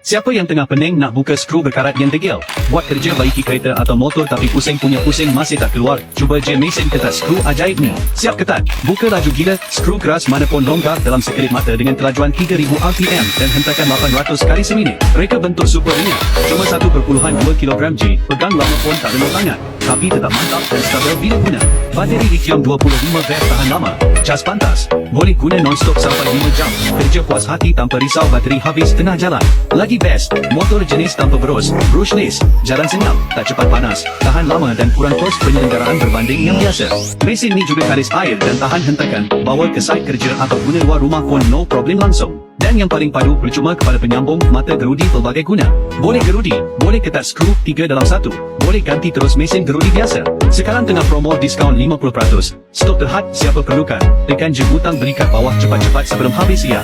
Siapa yang tengah pening nak buka skru berkarat yang degil? Buat kerja baiki kereta atau motor tapi pusing punya pusing masih tak keluar? Cuba je mesin ketat skru ajaib ni. Siap ketat. Buka laju gila, skru keras mana pun longgar dalam sekelip mata dengan kelajuan 3000 RPM dan hentakan 800 kali seminit. Mereka bentuk super ringan. Cuma 1.2 kg G. Pegang lama pun tak lenur tangan. Tapi tetap mantap dan stabil bila guna. Bateri lithium 25 volt tahan lama. Cas pantas. Boleh guna non-stop sampai 5 jam. Kerja puas hati tanpa risau bateri habis tengah jalan. Lagi best, motor jenis tanpa berus, brushless, jalan senyap, tak cepat panas, tahan lama dan kurang kos penyelenggaraan berbanding yang biasa. Mesin ni juga kalis air dan tahan hentakan, bawa ke site kerja atau guna luar rumah pun no problem langsung. Dan yang paling padu percuma kepada penyambung mata gerudi pelbagai guna. Boleh gerudi, boleh ketat skru 3 dalam 1, boleh ganti terus mesin gerudi biasa. Sekarang tengah promo diskaun 50%. Stok terhad siapa perlukan. Tekan je butang berikat bawah cepat-cepat sebelum habis ia.